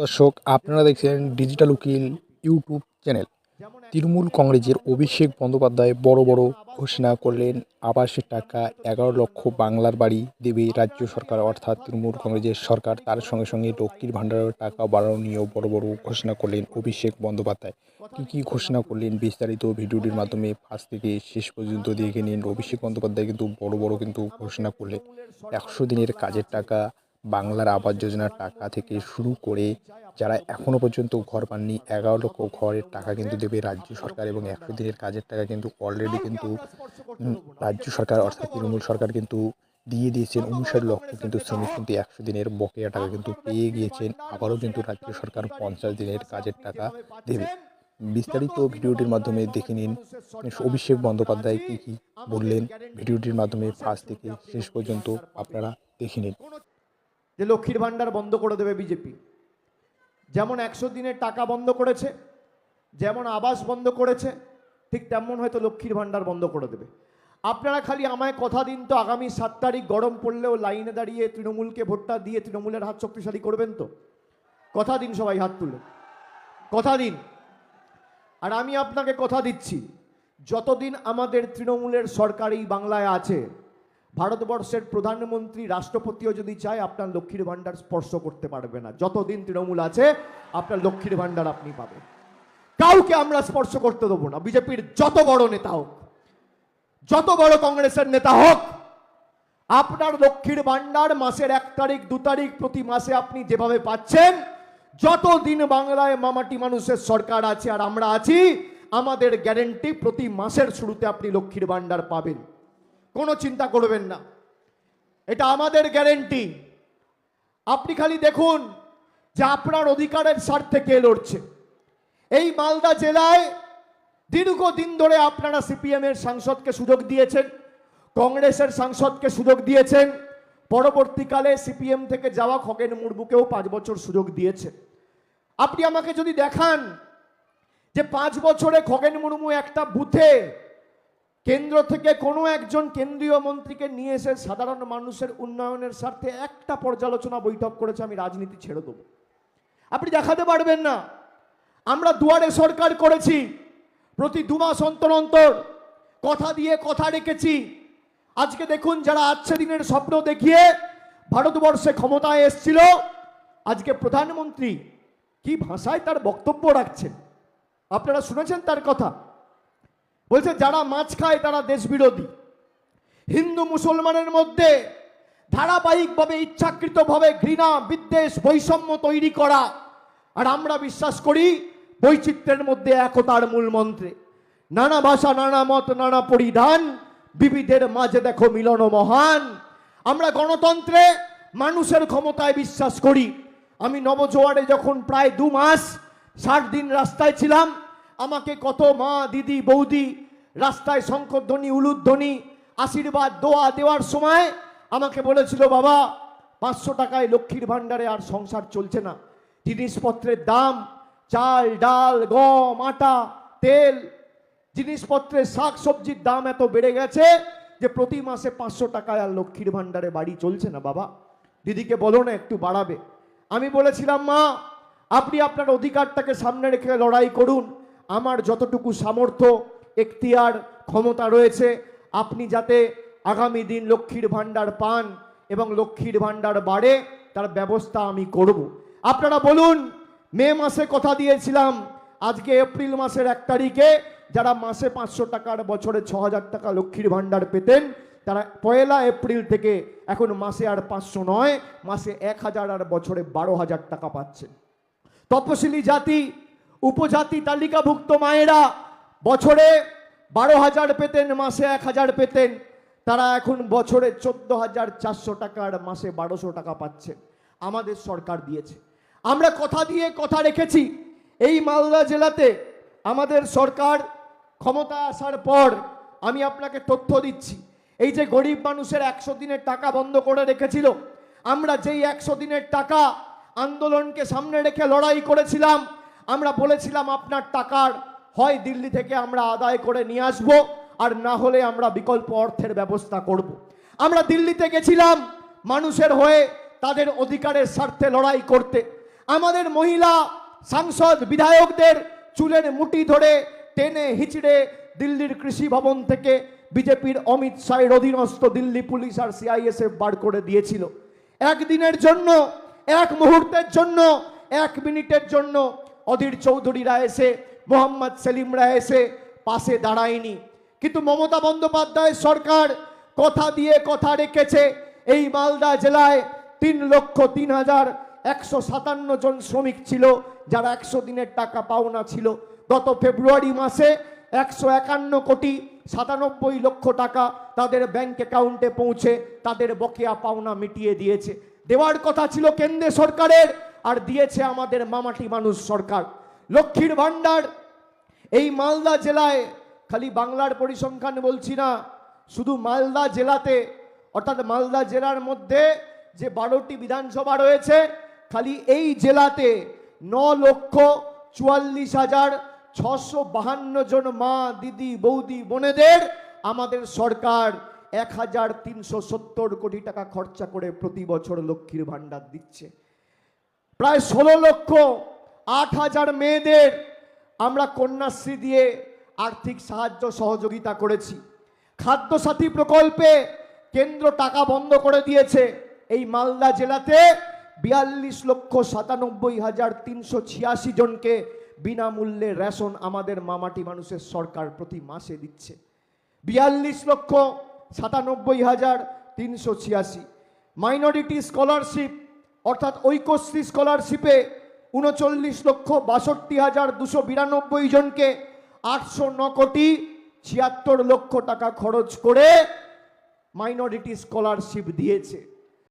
দর্শক, আপনারা দেখছেন ডিজিটাল উকিল ইউটিউব চ্যানেল তৃণমূল কংগ্রেসের অভিষেক বন্দ্যোপাধ্যায় বড় বড় ঘোষণা করলেন আবাসের টাকা এগারো লক্ষ বাংলার বাড়ি দেবে রাজ্য সরকার। অর্থাৎ তৃণমূল কংগ্রেসের সরকার তার সঙ্গে সঙ্গে লক্ষ্মীর ভাণ্ডারের টাকা বাড়ানো নিয়েও বড় বড় ঘোষণা করলেন অভিষেক বন্দ্যোপাধ্যায়। কী কী ঘোষণা করলেন বিস্তারিত ভিডিওটির মাধ্যমে ফার্স্ট থেকে শেষ পর্যন্ত দেখে নিন। অভিষেক বন্দ্যোপাধ্যায় কিন্তু বড় বড় কিন্তু ঘোষণা করলেন। একশো দিনের কাজের টাকা বাংলার আবাস যোজনার টাকা থেকে শুরু করে যারা এখনও পর্যন্ত ঘর পাননি, এগারো লক্ষ ঘরের টাকা কিন্তু দেবে রাজ্য সরকার এবং একশো দিনের কাজের টাকা কিন্তু অলরেডি কিন্তু রাজ্য সরকার অর্থাৎ তৃণমূল সরকার কিন্তু দিয়ে দিয়েছেন। উনষাট লক্ষ কিন্তু শ্রমিক কিন্তু একশো দিনের বকেয়া টাকা কিন্তু পেয়ে গিয়েছেন। আবারও কিন্তু রাজ্য সরকার পঞ্চাশ দিনের কাজের টাকা দেবে। বিস্তারিত ভিডিওটির মাধ্যমে দেখে নিন। অভিষেক বন্দ্যোপাধ্যায় কী কী বললেন? ভিডিওটির মাধ্যমে ফার্স্ট থেকে শেষ পর্যন্ত আপনারা দেখে নিন। যে লক্ষ্মীর ভাণ্ডার বন্ধ করে দেবে বিজেপি যেমন একশো দিনের টাকা বন্ধ করেছে, যেমন আবাস বন্ধ করেছে, ঠিক তেমন হয়তো লক্ষ্মীর ভাণ্ডার বন্ধ করে দেবে। আপনারা খালি আমায় কথা দিন তো আগামী সাত তারিখ গরম পড়লেও লাইনে দাঁড়িয়ে তৃণমূলকে ভোটটা দিয়ে তৃণমূলের হাত শক্তিশালী করবেন তো? কথা দিন সবাই হাত তুলে। কথা দিন। আর আমি আপনাকে কথা দিচ্ছি, যতদিন আমাদের তৃণমূলের সরকার এই বাংলায় আছে ভারতবর্ষের প্রধানমন্ত্রী রাষ্ট্রপতিও যদি চায়, আপনার লক্ষ্মীর ভাণ্ডার স্পর্শ করতে পারবে না। যতদিন তৃণমূল আছে, আপনার লক্ষ্মীর ভাণ্ডার আপনি পাবেন। কাউকে আমরা স্পর্শ করতে দেবো না। বিজেপির যত বড় নেতা হোক, যত বড় কংগ্রেসের নেতা হোক, আপনার লক্ষ্মীর ভাণ্ডার মাসের এক তারিখ, দু তারিখ প্রতি মাসে আপনি যেভাবে পাচ্ছেন, যতদিন বাংলায় মামাটি মানুষের সরকার আছে আর আমরা আছি, আমাদের গ্যারেন্টি প্রতি মাসের শুরুতে আপনি লক্ষ্মীর ভাণ্ডার পাবেন। কোনো চিন্তা করবেন না। এটা আমাদের গ্যারেন্টি। আপনি খালি দেখুন যে আপনার অধিকারের স্বার্থে কে লড়ছে। এই মালদা জেলায় দীর্ঘদিন ধরে আপনারা সিপিএম এর সাংসদকে সুযোগ দিয়েছেন, কংগ্রেসের সাংসদকে সুযোগ দিয়েছেন, পরবর্তীকালে সিপিএম থেকে যাওয়া খগেন মুর্মুকেও পাঁচ বছর সুযোগ দিয়েছে আপনি আমাকে যদি দেখান যে পাঁচ বছরে খগেন মুর্মু একটা বুথে কেন্দ্র থেকে কোনো একজন কেন্দ্রীয় মন্ত্রীকে নিয়ে এসে সাধারণ মানুষের উন্নয়নের স্বার্থে একটা পর্যালোচনা বৈঠক করেছে, আমি রাজনীতি ছেড়ে দেবো। আপনি দেখাতে পারবেন না। আমরা দুয়ারে সরকার করেছি, প্রতি দু মাস অন্তর অন্তর কথা দিয়ে কথা রেখেছি। আজকে দেখুন যারা আচ্ছে দিনের স্বপ্ন দেখিয়ে ভারতবর্ষে ক্ষমতায় এসছিল, আজকে প্রধানমন্ত্রী কি ভাষায় তার বক্তব্য রাখছেন? আপনারা শুনেছেন তার কথা? বলছে, যারা মাছ খায় তারা দেশ বিরোধী হিন্দু মুসলমানের মধ্যে ধারাবাহিকভাবে, ইচ্ছাকৃতভাবে ঘৃণা, বিদ্বেষ, বৈষম্য তৈরি করা, আর আমরা বিশ্বাস করি বৈচিত্র্যের মধ্যে একতার মূল মন্ত্রে। নানা ভাষা, নানা মত, নানা পরিধান, বিবিধের মাঝে দেখো মিলন মহান। আমরা গণতন্ত্রে মানুষের ক্ষমতায় বিশ্বাস করি। আমি নবজোয়ারে যখন প্রায় দু মাস, ষাট দিন রাস্তায় ছিলাম আমাকে কত মা, দিদি, বৌদি, রাস্তায় শঙ্করধ্বনি, উলুধ্বনি, আশীর্বাদ, দোয়া দেওয়ার সময় আমাকে বলেছিল, বাবা, পাঁচশো টাকায় লক্ষ্মীর ভাণ্ডারে আর সংসার চলছে না। জিনিসপত্রের দাম, চাল, ডাল, গম, আটা, তেল, জিনিসপত্রের শাক সবজির দাম এত বেড়ে গেছে যে প্রতি মাসে পাঁচশো টাকায় আর লক্ষ্মীর ভাণ্ডারে বাড়ি চলছে না, বাবা। দিদিকে বলো না, একটু বাড়াবে। আমি বলেছিলাম, মা, আপনি আপনার অধিকারটাকে সামনে রেখে লড়াই করুন। আমার যতটুকু সামর্থ্য, এখতিয়ার, ক্ষমতা রয়েছে, আপনি যাতে আগামী দিন লক্ষ্মীর ভাণ্ডার পান এবং লক্ষ্মীর ভাণ্ডার বাড়ে, তার ব্যবস্থা আমি করব। আপনারা বলুন, মে মাসে কথা দিয়েছিলাম, আজকে এপ্রিল মাসের এক তারিখে যারা মাসে পাঁচশো টাকার, বছরে ছ হাজার টাকা লক্ষ্মীর ভাণ্ডার পেতেন, তারা পয়লা এপ্রিল থেকে এখন মাসে আর পাঁচশো নয়, মাসে এক হাজার আর বছরে বারো হাজার টাকা পাচ্ছেন। তপশিলি জাতি উপজাতি তালিকাভুক্ত মায়েরা, বছরে বারো হাজার পেতেন, মাসে এক হাজার পেতেন। তারা এখন বছরে চোদ্দ হাজার চারশো টাকার, মাসে বারোশো টাকা পাচ্ছেন আমাদের সরকার দিয়েছে। আমরা কথা দিয়ে কথা রেখেছি, এই মালদা জেলাতে আমাদের সরকার ক্ষমতা আসার পর আমি আপনাকে তথ্য দিচ্ছি। এই যে গরিব মানুষের একশো দিনের টাকা বন্ধ করে রেখেছিল, আমরা যেই একশো দিনের টাকা আন্দোলনকে সামনে রেখে লড়াই করেছিলাম আমরা বলেছিলাম আপনার টাকার হয় দিল্লি থেকে আমরা আদায় করে নিয়ে আসব, আর না হলে আমরা বিকল্প অর্থের ব্যবস্থা করব। আমরা দিল্লিতে গেছিলাম মানুষের হয়ে তাদের অধিকারের স্বার্থে লড়াই করতে আমাদের মহিলা সাংসদ বিধায়কদের চুলের মুঠি ধরে টেনে হিচড়ে দিল্লির কৃষি ভবন থেকে বিজেপির অমিত শাহের অধীনস্থ দিল্লি পুলিশ আর সিআইএসএফ বার করে দিয়েছিল একদিনের জন্য, এক মুহূর্তের জন্য, এক মিনিটের জন্য অধীর চৌধুরীরা এসে, মোহাম্মদ সেলিমরা এসে পাশে দাঁড়ায়নি। কিন্তু মমতা বন্দ্যোপাধ্যায় সরকার কথা দিয়ে কথা রেখেছে, এই মালদা জেলায় তিন লক্ষ তিন হাজার একশো সাতান্ন জন শ্রমিক ছিল, যারা একশো দিনের টাকা পাওনা ছিল। গত ফেব্রুয়ারি মাসে একশো একান্ন কোটি সাতানব্বই লক্ষ টাকা তাদের ব্যাংক অ্যাকাউন্টে পৌঁছে তাদের বকেয়া পাওনা মিটিয়ে দিয়েছে। দেওয়ার কথা ছিল কেন্দ্র সরকারের আর দিয়েছে আমাদের মামাটি মানুষ সরকার। লক্ষ্মীর ভাণ্ডার, এই মালদা জেলায় খালি বাংলার পরিসংখ্যান বলছি না, শুধু মালদা জেলাতে, অর্থাৎ মালদা জেলার মধ্যে যে বারোটি বিধানসভা রয়েছে, খালি এই জেলাতে ন লক্ষ চুয়াল্লিশ হাজার ছশো বাহান্ন জন মা, দিদি, বৌদি, বোনেদের আমাদের সরকার এক হাজার তিনশো সত্তর কোটি টাকা খরচা করে প্রতি বছর লক্ষ্মীর ভাণ্ডার দিচ্ছে। প্রায় ষোলো লক্ষ আট হাজার মেয়েদের আমরা কন্যাশ্রী দিয়ে আর্থিক সাহায্য সহযোগিতা করেছি। খাদ্যসাথী প্রকল্পে কেন্দ্র টাকা বন্ধ করে দিয়েছে। এই মালদা জেলাতে বিয়াল্লিশ লক্ষ সাতানব্বই হাজার তিনশো ছিয়াশি জনকে বিনামূল্যে রেশন আমাদের মামাটি মানুষের সরকার প্রতি মাসে দিচ্ছে। বিয়াল্লিশ লক্ষ সাতানব্বই হাজার তিনশো ছিয়াশি। মাইনরিটি স্কলারশিপ অর্থাৎ ঐক্যশ্রী স্কলারশিপে উনচল্লিশ লক্ষ বাষট্টি হাজার দুশো বিরানব্বই জনকে আটশো ন কোটি ছিয়াত্তর লক্ষ টাকা খরচ করে মাইনরিটি স্কলারশিপ দিয়েছে।